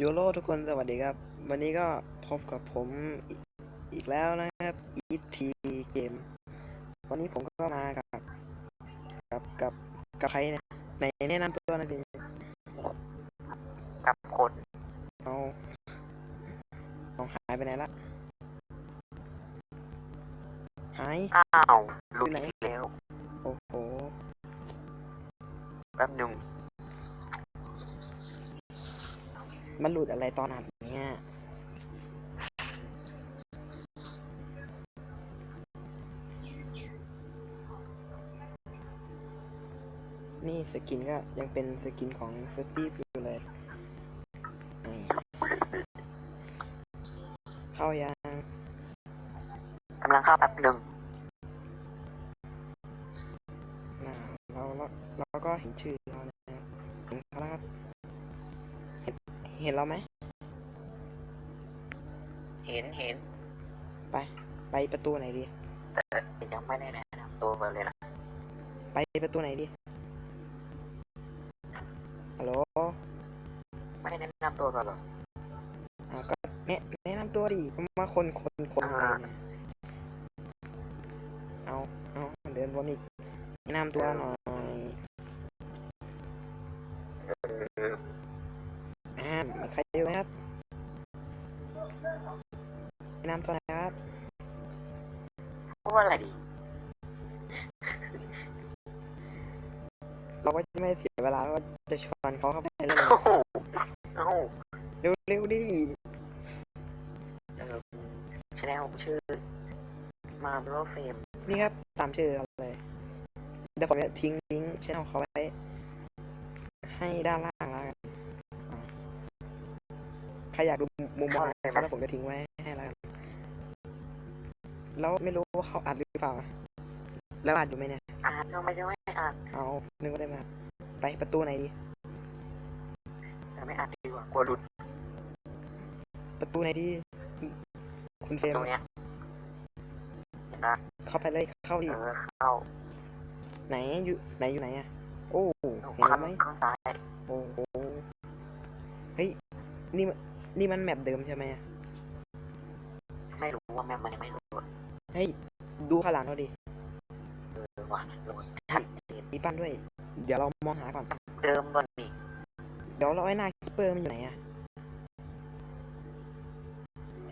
โยโรทุกคนสวัสดีครับ วันนี้ก็พบกับผมอีกอีกแล้วนะครับอีทีเกมวันนี้ผมก็มากับกับกับกับใครนะไหนแนะนำตัวหน่อยสิกับคนเอาเอาหายไปไหนละหายอ้าวหลุดอยู่ไหนอีกแล้วโอ้โหแป๊บหนึ่ง มันหลุดอะไรตอนอัดเนี่ย นี่สกินก็ยังเป็นสกินของสตีฟอยู่เลย เข้ายังกำลังเข้าแป๊บหนึ่ง ห็นเห็นเราไหม เห็นเห็นไป ไปประตูไหนดี แต่ยังไม่ได้แนะนำตัวเลยนะไปประตูไหนดี ฮัลโหลไม่ได้แนะนำตัวก่อนเหรออ่าก็แนะแนะนำตัวดิมาคนคนคนอะไรเนี่ยเอาเอาเดินวนอีกแนะนำตัวหน่อยเอ อ่ามีใครอยู่ไหมครับแนะนำตัวหนะครับพูดว่าอะไรดี เราก็จะไม่เสียเวลาว่าจะชวนเขาเข้าไปเล่นโอ้โหเอ้าเร็วเร็วๆดิเออชแนลชื่อมาโบรเฟมนี่ครับ ตามชื่อเขาเลย เดี๋ยวผมจะทิ้งลิงก์ช่องเขาไว้ ให้ด้านล่าง ครอยากดูมุมมองของเขาแล้วผมจะทิ้งไว้ให้แล้วกันแล้วไม่รู้ว่าเขาอัดหรือเปล่า แล้วอัดอยู่ไหมเนี่ย อ่านก็ไม่ได้ไม่อ่านเอานึกว่าได้มา ไปประตูไหนดี แต่ไม่อ่านดีกว่ากลัวหลุดประตูไหนดี คุณเฟรมตรงเนี้ยเห็นปะเข้าไปเลยเข้าดิเออเข้าไหนอยู่ไหนอยู่ไหนอะโอ้เห็นข้าแล้วงไหมข้างซ้ายโอ้โหเฮ้ยนี่มัน นี่มันแมปเดิมใช่ไหมอะไม่รู้ว่าแม่มันยังไม่รู้เฮ้ย ดูข้างหลังเราดิ เออว่ะโหลดชัดเจนมีปั้นด้วย เดี๋ยวเรามองหาก่อนเดิมก่อนนี่เดี๋ยวเราไอ้หน้าคิปเปอร์มันอยู่ไหนอะ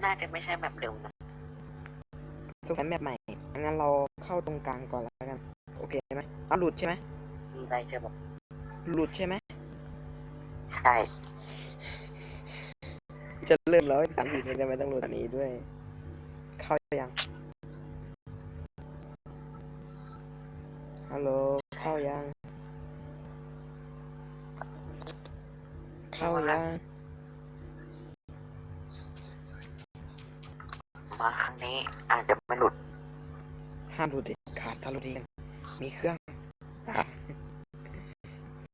น่าจะไม่ใช่แบบเดิมนะสงสัยแมปใหม่ งั้นเราเข้าตรงกลางก่อนแล้วกัน โอเคไหมเอาหลุดใช่ไหมมีอะไรจะบอกหลุดใช่ไหม ใช่ จะเริ่มแล้วสามสิบจะไม่ต้องหลุดอันนี้ด้วย เข้ายัง ฮัลโหล เข้ายัง เข้ายัง มาครั้งนี้อาจจะไม่หลุด ห้ามหลุดเด็ดขาดถ้าหลุดเองมีเครื่องอะ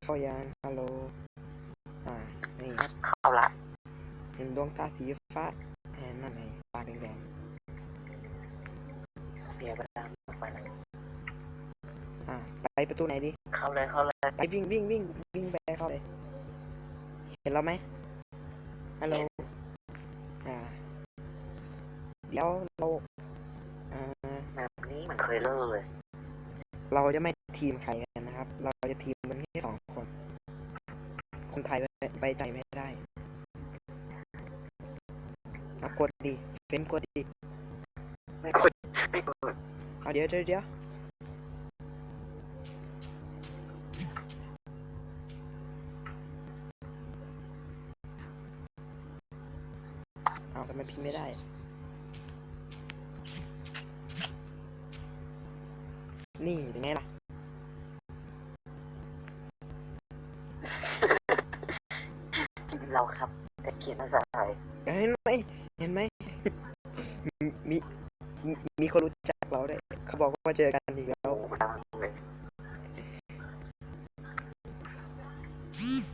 เข้ายัง ฮัลโหล อ่า นี่ครับ เข้าละเห็นดวงตาสีฟ้าแอนนั่นไงตาแดงเสียเวลาไปแล้วๆอ่าไปประตูไหนดี เข้าเลยเข้าเลยไปวิ่งวิ่งวิ่งวิ่งไปเข้าเลย เห็นเราไหมฮัลโหล อ่า เดี๋ยวเรา อ่า แบบนี้มันเคยเลิกเลยเราจะไม่ทีมใครกันนะครับ เราจะทีมกันแค่สองคน คนไทยไว้ไว้ใจไม่ได้เอา กดดิเฟรมกดดิไม่กดไม่กดเอาเดี๋ยวเดี๋ยวเดี๋ยวเอาทำไมพิมพ์ไม่ได้นี่เป็นไงล่ะเราครับจะเขียนภาษา เขาบอกว่าเจอกันอีกแล้วโอ้ดังเลยอีก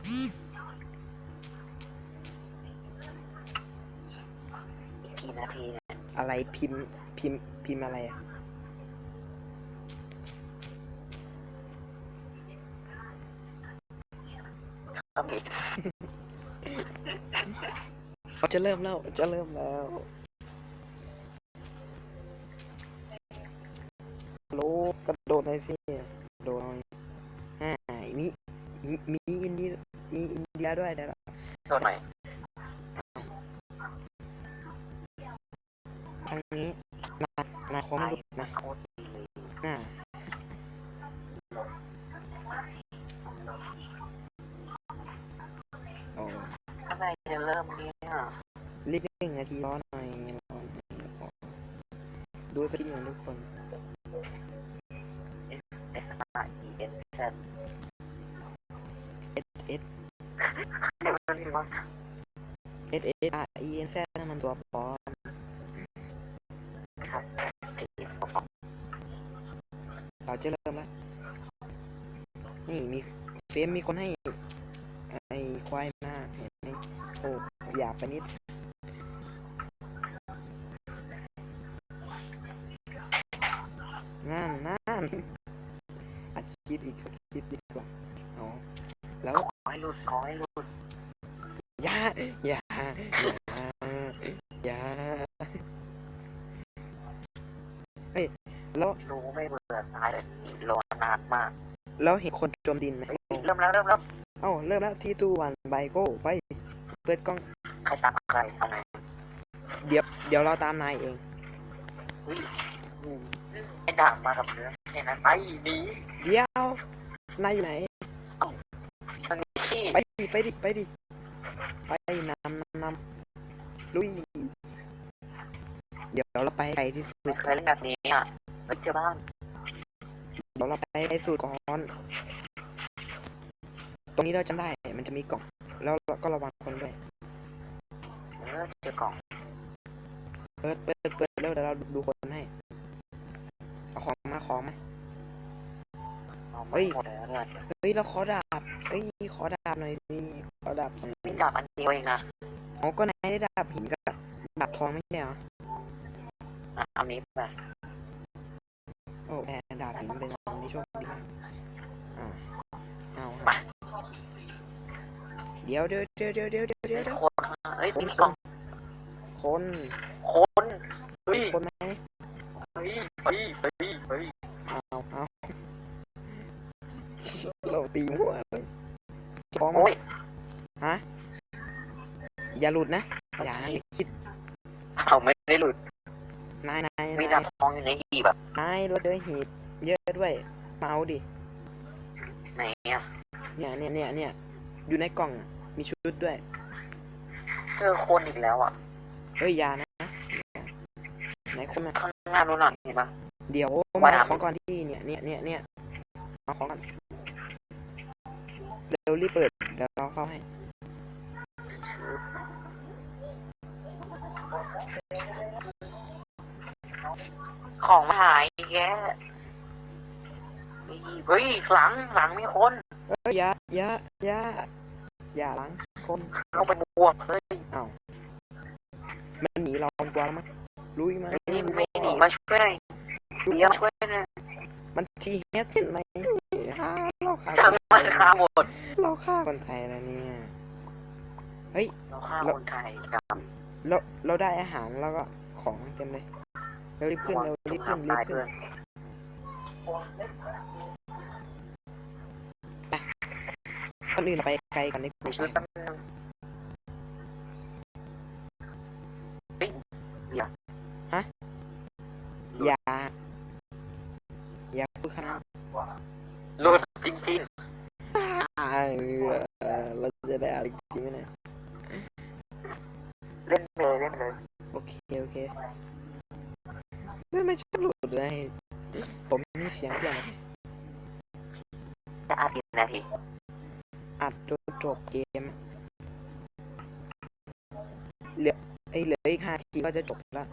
กี่นาทีเนี่ยอะไรพิมพ์พิมพ์พิมพ์อะไรอะก็มีเราจะเริ่มแล้ว จะเริ่มแล้ว กระโดดหน่อยสิกระโดดหน่อยอ่ามีมีมีอินเดียมีอินเดียด้วยเดี๋ยวโดนหน่อยทางนี้นานาคอมหลุดนะโคตรดีเลยน่าโอ้ทำไมจะเริ่มเนี่ยรีบหนึ่งนาทีรอหน่อยรอหน่อยรอดูสกินของทุกคน เอ็นแซดเอสเอสเดี๋ยวมันมีว่าเอสเอสอาร์อีเอ็นแซนั่นมันตัวปลอมครับเราจะเริ่มแล้วนี่มีเฟมมีคนให้ไอ้ควายหน้าเห็นไหมโอ้หยาบไปนิดนั่นนั่นอัดคลิปอีกอัดคลิปดีกว่าเอาแล้ว ขอให้หลุด ขอให้หลุดอย่าอย่าอย่าอย่าเฮ้ยแล้วรู้ไม่เบื่อตายเลยรอนานมากแล้วเห็นคนจมดินไหมเริ่มแล้วเริ่มแล้วเอ้าเริ่มแล้วที่ตู้วันไบโก้ไป เปิดกล้องใครตามใครเอาไหนเดี๋ยวเดี๋ยวเราตามนายเองเฮ้ยอืมให้ด่างมากับเนื้อแค่นั้นไปหนีเดี๋ยวนายอยู่ไหนมันมีที่ ไปดิไปดิ ไปดิ ไปนำนำนำลุย เดี๋ยวเราไปไกลที่สุดเคยเล่นแบบนี้อะเฮ้ยเจอบ้านเดี๋ยวเราไปไกลสุดก่อน ตรงนี้เราจำได้ มันจะมีกล่อง แล้วเราก็ระวังคนด้วย เออเจอกล่อง เปิดเปิดเปิดแล้วเดี๋ยวเราดูคนให้ เอาของมาของมา เอามาหมดแล้วเนี่ยเฮ้ยเราขอดาบเฮ้ยขอดาบหน่อยสิขอดาบหน่มีดาบอันเดียวเองนะอ๋อก็ไหนได้ดาบหินกับดาบทองไม่ใช่เหรออะเอานี้ไปโอ้แดาบหินเป็นของที่โชคดีมอ่าเอาไปเดี๋ยวเดี๋ยวเดี๋ยวเดี๋ยวเดี๋ยวเดี๋ยวเดี๋ยวคนเอ้ยนี่กล่องคนคน อย่าหลุดนะ อย่านะอย่าคิดเอาไม่ได้หลุด นายนายมีนาดายบทองอยู่ในหีบแบบนายเราเจอหีบเยอะด้วยมาเอาดิ ไหนอะเนี่ยเนี่ยเนี่ยเนี่ยอยู่ในกล่องอะมีชุดด้วย เจอคนอีกแล้วอะเฮ้ยอยานะไหนคนอะข้างหน้านู้นน่ะเห็นปะ เดี๋ยวว่ามาเอาของก่อนที่เนี่ยเนี่ยเนี่ยเนี่ยเอาของก่อนเร็วรีบเปิดเดี๋ยวเราเข้าให้ ของหายอีกแกเฮ้ยหลังหลังมีคนเอ้ยอย่าอย่าอย่าอย่าหลังคนเราไปบวกเฮ้ยมันหนีเรากลัวแล้วมั้งลุยมาไม่ไม่หนีมาช่วยหน่อยเดี๋ยวช่วยหน่อยมันทีเฮดเห็นไหมฮ่าเราฆ่าจังมันฆ่าหมดเราฆ่าคนไทยแล้วเนี่ยเราฆ่าคนไทยกับ เราเราได้อาหารแล้วก็ของเต็มเลยเร็วรีบขึ้นเร็วรีบขึ้นรีบตายขึ้เพื่นอนคนอื่นเราไปไกลกันดีกไปช่วยว่าแป๊บนึงเฮ้ยอย่าอย่าอย่าพูดขนาดหลุดจริง ผมมีเสียงเปลี่ยนจะอัดกี่นาทีอัดจนจบเกมเหลือไอ้ยเหลืออีกห้าทีก็จะจบแล้ว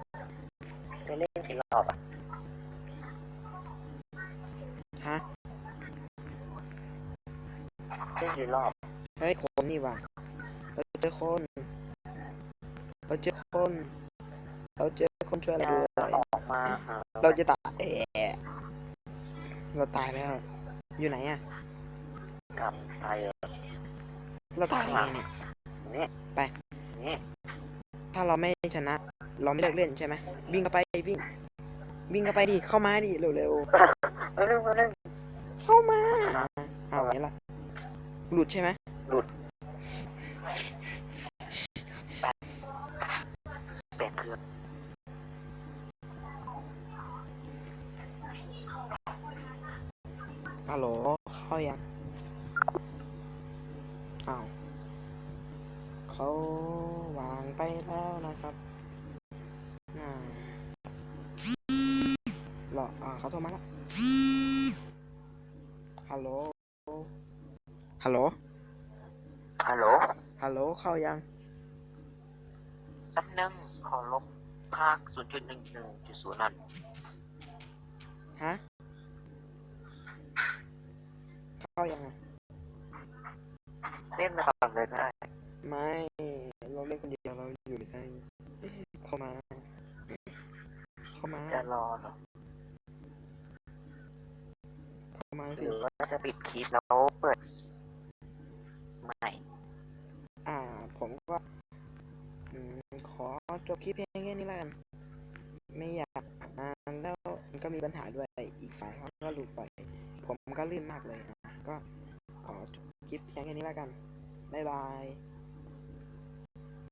จะเล่นกี่รอบอะฮะเล่นกี่รอบเฮ้ยคนนี่ว่ะเราเจอคนเราเจอคน เราเจอคนช่วยเราจะด้วย ออกมาหาเราจะตายเอะเราตายแล้ว อยู่ไหนอะกับตายเลยเราตายยังไงเนี่ยไม่นี่ไปนี่ถ้าเราไม่ชนะ เราไม่เลิกเล่นใช่ไหมวิ่งเข้าไปวิ่ง วิ่งเข้าไปดิ เข้ามาดิเร็วเร็วเร็วเร็วๆเข้ามาเอาไหนล่ะ หลุดใช่ไหมเปลี่ยนเครื่อง ฮัลโหลเข้ายังอ้าวเขาวางไปแล้วนะครับน่ารออ่าเขาโทรมาแล้วฮัลโหลฮัลโหลฮัลโหลฮัลโหลเข้ายังสักนึงขอลบภาค0.11.0นั่นฮะ เข้ายังอะเล่นไปก่อนเลยก็ได้ ไม่เราเล่นคนเดียวเราอยู่ไม่ได้เข้ามา เข้ามาจะรอเหรอเข้ามาหสิรือว่าจะปิดคลิปแล้วเปิดใหม่อ่า ผมก็อืมขอจบคลิปเพียงแค่นี้แล้วกันไม่อยากอ่านแล้วมันก็มีปัญหาด้วยอีกฝ่ายเขาก็หลุดไป ผมก็ลื่นมากเลยอะก็ขอจบคลิปเพียงแค่นี้แล้วกัน บ๊ายบาย